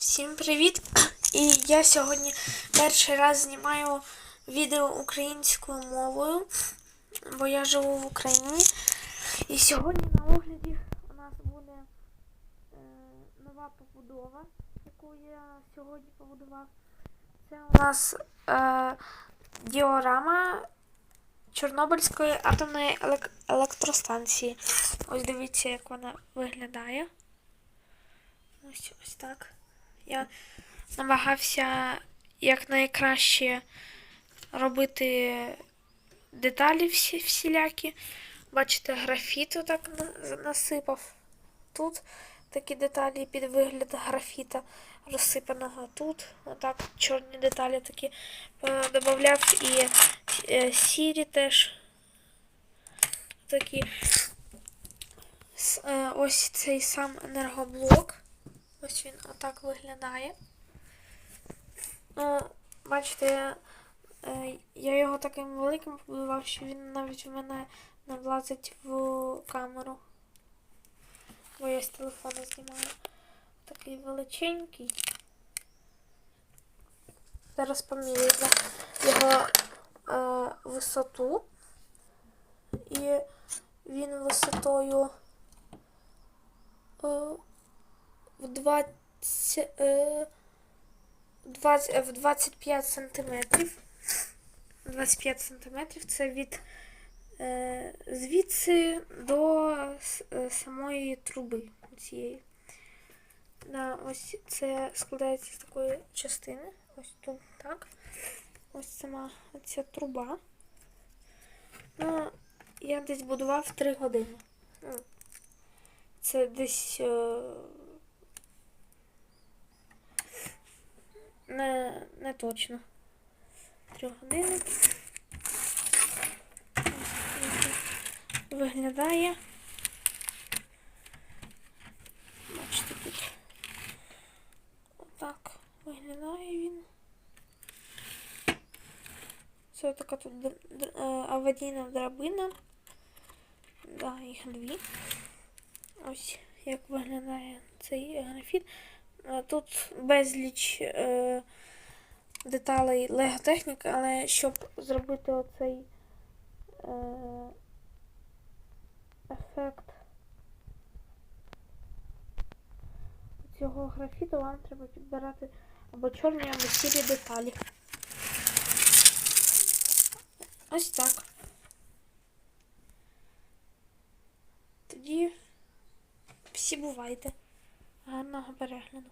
Всім привіт! І я сьогодні перший раз знімаю відео українською мовою, бо я живу в Україні. І сьогодні на огляді у нас буде е, нова побудова, яку я сьогодні побудував. Це у нас е, діорама Чорнобильської атомної елек- електростанції. Ось дивіться, як вона виглядає. Ось ось так. Я намагався якнайкраще робити деталі всі, всілякі. Бачите, графіт отак на- насипав. Тут такі деталі під вигляд графіта розсипаного. Тут отак чорні деталі такі е, додавав і е, сірі теж такі. Е, Ось цей сам енергоблок. Ось він отак виглядає. Ну, бачите, е, я його таким великим побудував, що він навіть в мене не влазить в камеру. Бо я з телефону знімаю. Такий величенький. Зараз поміряю його е, висоту. І він висотою. Е, в 20, е, 20, е, в 25 сантиметрів. 25 сантиметрів це від е, звідси до е, самої труби цієї. Да, ось це складається з такої частини. Ось тут так. Ось сама ця труба. Ну, я десь будував 3 години. Ну, це десь. Е, не, точно. Три години. Виглядає. Бачите, тут. Отак виглядає він. Це така тут е, аварійна драбина. Да, їх дві. Ось як виглядає цей графіт. Е, Тут безліч е, деталей лего-техніки, але щоб зробити оцей е, ефект цього графіту, вам треба підбирати або чорні, або сірі деталі. Ось так. Тоді всі бувайте. Гарного перегляду.